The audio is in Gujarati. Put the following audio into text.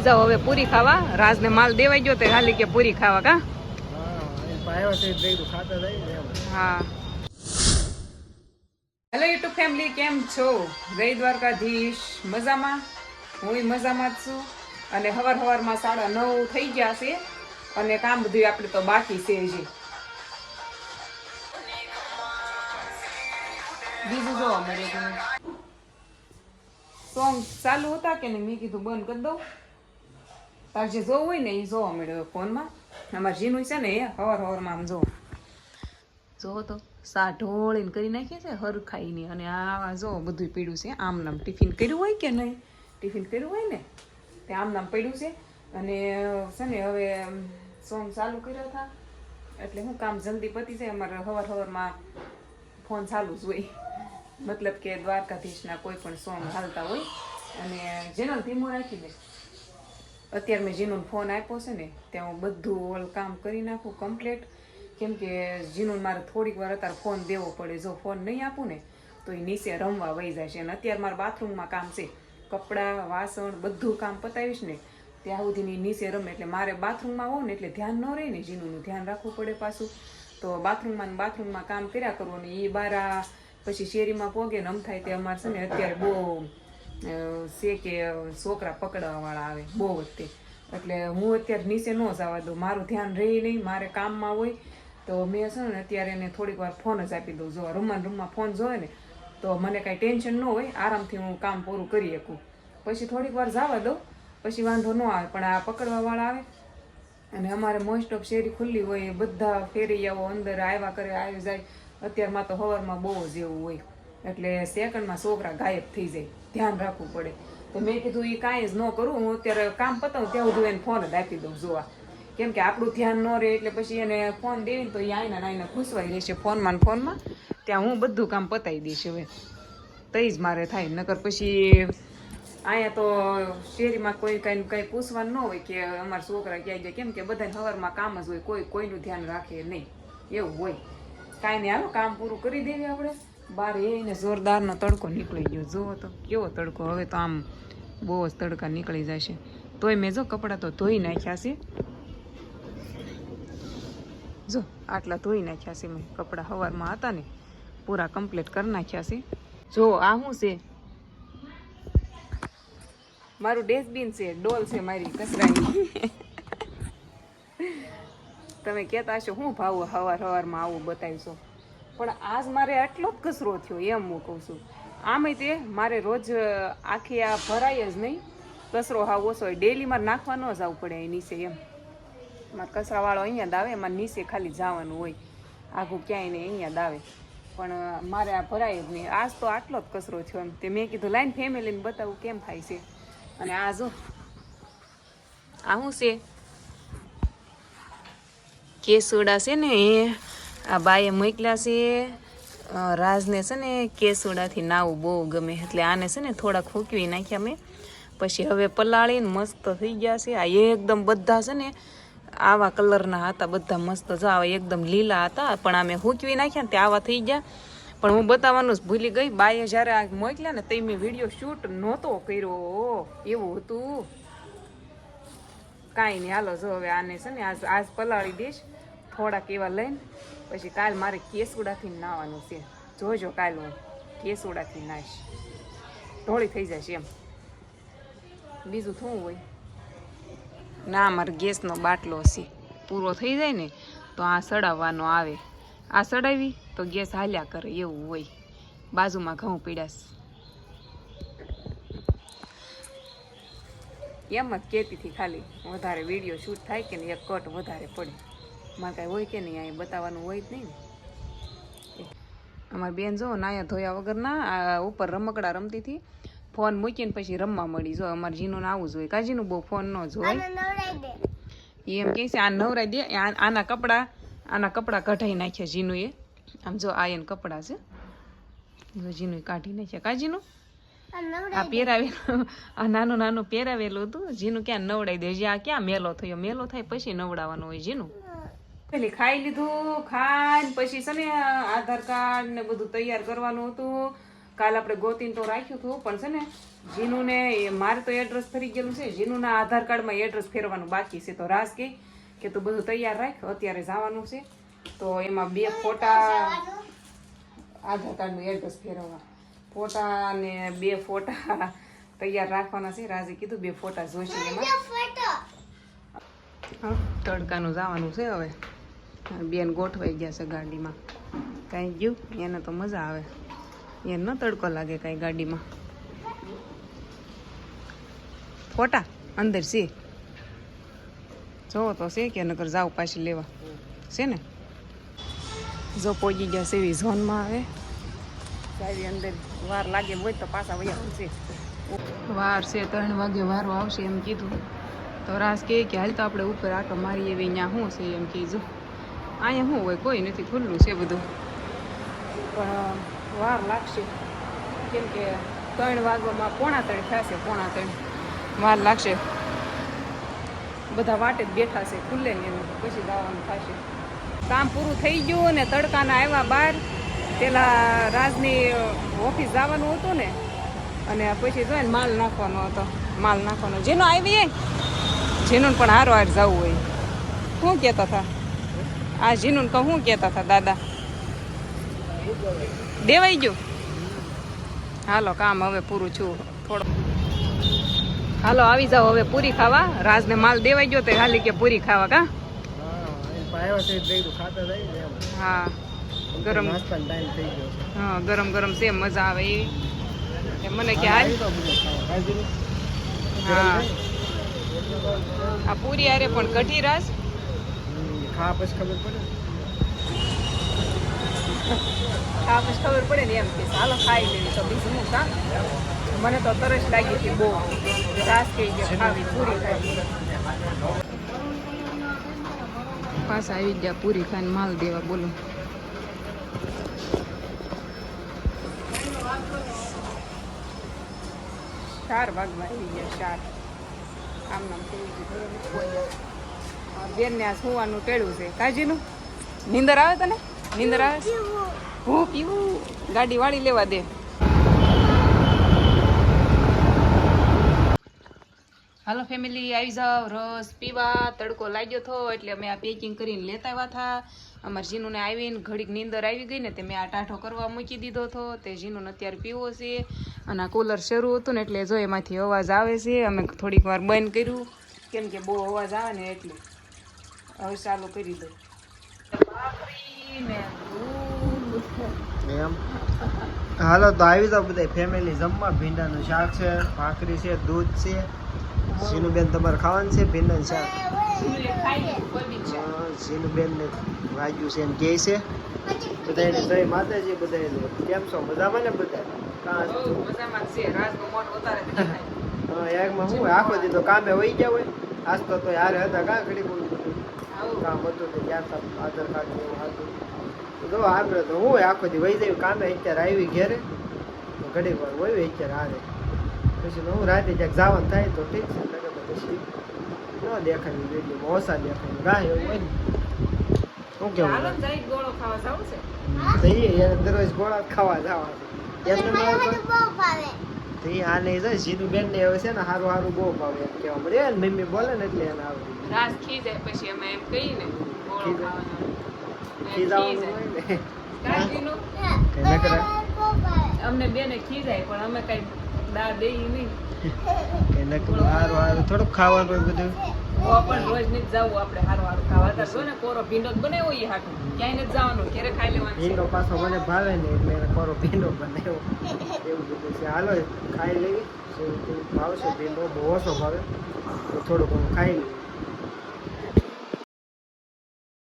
જાઓ હવે પૂરી ખાવા. રાજને માલ દેવાઈ ગયો તે કે પૂરી ખાવા કા? હેલો યુટ્યુબ ફેમિલી કેમ છો? જય દ્વારકાધીશ. મજામાં? હું મજામાં જ છું. અને હવાર હવારમાં સાડા નવ થઈ ગયા છે. અને કામ બધું આપણે તો બાકી છે હજી. બીજું જોવા મળે સોંગ ચાલુ હતા કે નહીં? મેં કીધું બંધ કરી દઉં. તાર જે જોવું હોય ને એ જોવા મળ્યો ફોનમાં. અમારે જીનું છે ને એ હવાર હવારમાં આમ જો. જો તો સા ઢોળીને કરી નાખીએ છે હરખાઈને અને આ જો બધું પીડ્યું છે. આમ નામ ટિફિન કર્યું હોય કે નહીં? ટિફિન કર્યું હોય ને? તે આમ નામ પડ્યું છે. અને છે ને હવે સોંગ ચાલુ કર્યો હતા. એટલે હું કામ જલ્દી પતી જાય. અમારે હવાર હવારમાં ફોન ચાલુ જ હોય. મતલબ કે દ્વારકાધીશના કોઈ પણ સોંગ હાલતા હોય. અને જેનલ ધીમો રાખી દે. અત્યારે મેં જીનુન ફોન આપ્યો છે ને, ત્યાં હું બધું ઓલ કામ કરી નાખું કમ્પ્લીટ કેમ કે જીનુન મારે થોડીક વાર અત્યારે ફોન દેવો પડે. જો ફોન નહીં આપું ને, તો એ નીચે રમવા વહી જાય છે. અને અત્યારે મારા બાથરૂમમાં કામ છે. કપડાં, વાસણ, બધું કામ પતાવીશ ને, ત્યાં સુધીની નીચે રમે. એટલે મારે બાથરૂમમાં હોઉં ને, એટલે ધ્યાન ન રહે ને જીનુનું. ધ્યાન રાખવું પડે પાછું. તો બાથરૂમમાં બાથરૂમમાં કામ કર્યા કરવું ને એ બારા પછી શેરીમાં પોગે ને આમ થાય તે અમારે છે ને, અત્યારે બહુ છે કે છોકરા પકડવાવાળા આવે, બહુ વખતે. એટલે હું અત્યારે નીચે ન જવા દઉં. મારું ધ્યાન રહે નહીં, મારે કામમાં હોય, તો મેં છે ને અત્યારે એને થોડીક વાર ફોન જ આપી દઉં. જો રૂમમાં રૂમમાં ફોન જોવે ને, તો મને કાંઈ ટેન્શન ન હોય, આરામથી હું કામ પૂરું કરી શકું. પછી થોડીક વાર જવા દઉં, પછી વાંધો ન આવે, પણ આ પકડવાવાળા આવે. અને અમારે મોસ્ટ ઓફ શેરી ખુલ્લી હોય બધા ફેરૈયાઓ અંદર આવ્યા કરે, આવી જાય. અત્યારમાં તો હવારમાં બહુ જ એવું હોય. એટલે સેકન્ડમાં છોકરા ગાયબ થઈ જાય. ધ્યાન રાખવું પડે. તો મેં કીધું એ કાંઈ જ ન કરું. હું અત્યારે કામ પતાવું, ત્યાં સુધી એને ફોન જ આપી દઉં જોવા. કેમ કે આપણું ધ્યાન ન રહે એટલે પછી એને ફોન દેવીને તો એ આઈના આઈને ખુશવાઈ રહેશે ફોનમાં ફોનમાં. ત્યાં હું બધું કામ પતાવી દઈશ હવે. તઈ જ મારે થાય. નકર પછી અહીંયા તો શેરીમાં કોઈ કઈ કાંઈ પૂછવાનું ન હોય કે અમારા છોકરા ક્યાંય જાય. કેમ કે બધા સવારમાં કામ જ હોય. કોઈ, કોઈનું ધ્યાન રાખે નહીં. એવું હોય. કાંઈ નહીં. હાલો, કામ પૂરું કરી દેવી આપણે. બહાર એને જોરદારનો તડકો નીકળી ગયો. જુઓ તો કેવો તડકો. હવે તો આમ બહુ જ તડકા નીકળી જશે. તોય મેં જો કપડાં તો ધોઈ નાખ્યા છે. જો, આટલા ધોઈ નાખ્યા છે મેં. કપડાં સવારમાં હતા ને, પૂરા કમ્પ્લીટ કરી નાખ્યા છે. જો, આ શું છે? મારું ડસ્ટબિન છે, ડોલ છે મારી, કચરાની. તમે કહેતા હશો શું ભાવ હવાર હવારમાં આવું બતાવીશો. પણ આજ મારે આટલો જ કચરો થયો, એમ હું કહું છું. આમે તે મારે રોજ આખી આ ભરાય જ નહીં. કચરો હા ઓછો હોય. ડેલી મારે નાખવા ન આવું પડે અહીં નીચે એમ. મારે કચરાવાળો અહીંયા જ આવે, મારે નીચે ખાલી જવાનું હોય. આઘું ક્યાંય નહીં, અહીંયા જ આવે. પણ મારે આ ભરાય જ નહીં. આજ તો આટલો જ કચરો થયો એમ. તે મેં કીધું, લાઈન ફેમિલીને બતાવું કેમ થાય છે. અને આ જો, આ શું છે? કેસુડા છે ને એ. આ બાએ મોકલ્યા છે. રાજને છે ને કેસુડાથી નાવું બહુ ગમે. એટલે આને છે ને થોડાક ફૂંકવી નાખ્યા મેં. પછી હવે પલાળીને મસ્ત થઈ ગયા છે. આ એકદમ બધા છે ને આવા કલરના હતા, બધા મસ્ત જો આવા એકદમ લીલા હતા. પણ આ મેં નાખ્યા ને તે આવા થઈ ગયા. પણ હું બતાવવાનું જ ભૂલી ગઈ. બાએ જ્યારે આ મોકલ્યા ને તે મેં વીડિયો શૂટ નહોતો કર્યો. એવું હતું. કાંઈ નહીં. હાલો જો હવે આને છે ને આજ આજ પલાળી દઈશ. થોડાક એવા લઈને પછી કાલ મારે કેસુડાથી નાવાનું છે. જોજો કાલ હું કેસુડાથી નાહીશ ઢોળી થઈ જશે એમ. બીજું શું હોય? ના મારે ગેસનો બાટલો છે. પૂરો થઈ જાય ને તો આ સડાવવાનો આવે. આ સડાવી તો ગેસ હાલ્યા કરે એવું હોય. બાજુમાં ઘઉં પીડાશ. એમ જ કહેતી હતી ખાલી. વધારે વીડિયો શૂટ થાય કે ને એક કટ વધારે પડે. મારે કાંઈ હોય કે નહીં અહીં બતાવવાનું હોય જ નહીં ને. અમારી બેન જો નાયા ધોયા વગરના આ ઉપર રમકડા રમતી હતી. ફોન મૂકીને પછી રમવા મળી. જો અમારે જીનું આવું જોઈએ કાજીનું બહુ ફોન ન જોવાય હોય. એમ કહે છે આ નવરાઈ દે. આના કપડાં આના કપડાં કઢાઈ નાખ્યા જીનું એ આમ જો આ એને કપડાં છે. જો જીનું કાઢી નાખ્યા. કાજીનું આ પહેરાવેલું. આ નાનું નાનું પહેરાવેલું હતું. જીનું ક્યાં નવડાવી દે? આ ક્યાં મેલો થયો? મેલો થાય પછી નવડાવવાનું હોય જીનું. પેલી ખાઈ લીધું ખાઈને પછી છે ને આધાર કાર્ડ ને બધું તૈયાર કરવાનું હતું. કાલ આપણે ગોતીને તો રાખ્યું હતું પણ છે ને જીનુને એ મારે તો એડ્રેસ ફરી ગયેલું છે. જીનુના આધાર કાર્ડમાં એડ્રેસ ફેરવાનું બાકી છે. તો રાસ કે કે તું બધું તૈયાર રાખ અત્યારે જવાનું છે. તો એમાં બે ફોટા આધાર કાર્ડનું એડ્રેસ ફેરવવા. ફોટા ને બે ફોટા તૈયાર રાખવાના છે. રાજે કીધું બે ફોટા જોઈશે એમાં. હા, તડકાનું જવાનું છે હવે. બેન ગોઠવાઈ ગયા છે ગાડીમાં. કાંઈ ગયું? એને તો મજા આવે. એને ન તડકો લાગે કાંઈ ગાડીમાં. ફોટા, અંદર છે. જોવો તો છે કે નગર જાવ પાછી લેવા. છે ને? જો પહોંચી ગયા સેવી ઝોનમાં આવે સારી અંદર વાર લાગે હોય તો પાછા વયા છે. વાર છે, ત્રણ વાગે વારો આવશે એમ કીધું. તો રાસ કે હાલ તો આપણે ઉપર આટો મારી એવી ત્યાં શું છે એમ કીધું. અહીંયા શું હોય? કોઈ નથી, ખુલ્લું છે બધું. પણ, વાર લાગશે. કેમ કે ત્રણ વાગવામાં પોણા ત્રણ થશે, પોણા ત્રણ. વાર લાગશે. બધા વાટે જ બેઠા છે, ખુલ્લે ને એનું પછી જવાનું થશે. કામ પૂરું થઈ ગયું ને તડકાના આવ્યા બહાર પેલા રાજની ઓફિસ જવાનું હતું ને, અને પછી જો ને માલ નાખવાનો હતો. માલ નાખવાનો. જેનો આવી જેનો પણ હારો હાર જવું હોય. શું કહેતા હતા? આ જીનું કહું શું કહેતા હતા, દાદા, દેવાઈ ગયું. હાલો, કામ હવે પૂરું છું, થોડો. હાલો, આવી જાઓ, હવે પૂરી ખાવા. રાજને માલ દેવાઈ ગયો તો હાલી કે પૂરી ખાવા, કા? હા, ગરમ. હા, ગરમ ગરમ છે મજા આવે એ. એ મને કે, હાલ. હા. આ પૂરી અરે પણ કઢી રાસ. ખા પછી ખબર પડે. ખા પછી ખબર પડે ને એમ કે ચાલો ખાઈ લેવી તો બીજું હું કા મને તો તરસ લાગી હતી બહુ. રાસ કહી ગયા ખાવી, પૂરી ખાવી પાછા આવી ગયા પૂરી ખાઈને માલ દેવા, બોલો. ચાર વાગવા આવી ગયા, ચાર. આમ નામ બેન ને આ સુવાનું ટેળું છે. કાજીનું? નીંદર આવે તને? નીંદર આવે? હું પીવું. ગાડી વાળી લેવા દે. હાલો ફેમિલી આવી જાઓ. રસ, પીવા, તડકો લાગ્યો હતો એટલે અમે આ પેકિંગ કરીને લેતા આવ્યા હતા. અમારા જીનુને આવીને ઘડીક નીંદર આવી ગઈ ને તે મેં આ ટાઢો કરવા મૂકી દીધો હતો. તે જીનુને અત્યારે પીવો છે અને આ કુલર શરૂ હતું ને એટલે જો એમાંથી અવાજ આવે છે, અમે થોડીક વાર બંધ કર્યું. કેમ કે બહુ અવાજ આવે ને એટલે. હવે ચાલુ કરી દો ભાખરી ને દૂધ એમ? હાલો તો આવી જાવ બધા ફેમિલી જમવા ભીંડાનું શાક છે ભાખરી છે દૂધ છે. સીનુબેન તમારે ખાવાનું છે ભીંડાનું શાક. સીનુબેન ને વાગ્યું છે એમ કે છે. બધાને જય માતાજી બધાને કેમ છો? મજામાં ને બધા. હા, એકમાં શું આખો દીધો કામે વહી ગયા હોય. આજ તો તોય હારે હતા કાં ઘડી બોલું. કામ હતું તો ગયા હતા આધાર કાર્ડ એવું હતું. તો જો આપણે તો હું હોય આખો દી વહી જાય કામે અત્યારે આવી ઘેરે. તો ઘડી વાર હોય અત્યારે હારે. પછી હું રાતે ક્યાંક જવાનું થાય તો ઠીક છે નકર તો પછી ન દેખાય વીડિયો ઓછા દેખાય ગાય એવું હોય ને. શું કેવું ગોળો ખાવા જાવું છે? જઈએ દરરોજ ગોળા ખાવા જવા એમને તો જાય સીધું બેન ને હવે છે ને સારું સારું બહુ ભાવે એમ કેવા ને મમ્મી બોલે ને એટલે એને આવે રાસ ખી જાય પછી અમે એમ કહીએ ને ગોળો ખી જાય. ખાવાનો. ખી ખી જવાનું જાય. હોય ને. અમને બેને ખી જાય પણ અમે કઈ દાળ દઈ નહીં. થોડુંક ખાવાનું બધું. પણ રોજ નથી જવું આપણે હારું હારું ખાવા જો ને કોરો ભીંડો બનાવ્યો એ હાટું. ક્યાંય નથી જવાનું ક્યારે ખાઈ લેવાનું ભીંડો પાછો મને ભાવે ને એટલે એને કોરો ભીંડો બનાવ્યો. એવું કીધું છે. હાલો ખાઈ લેવી. ભાવશે ભીંડો બહુ ઓછો ભાવે. તો ઘણું ખાઈ લઈએ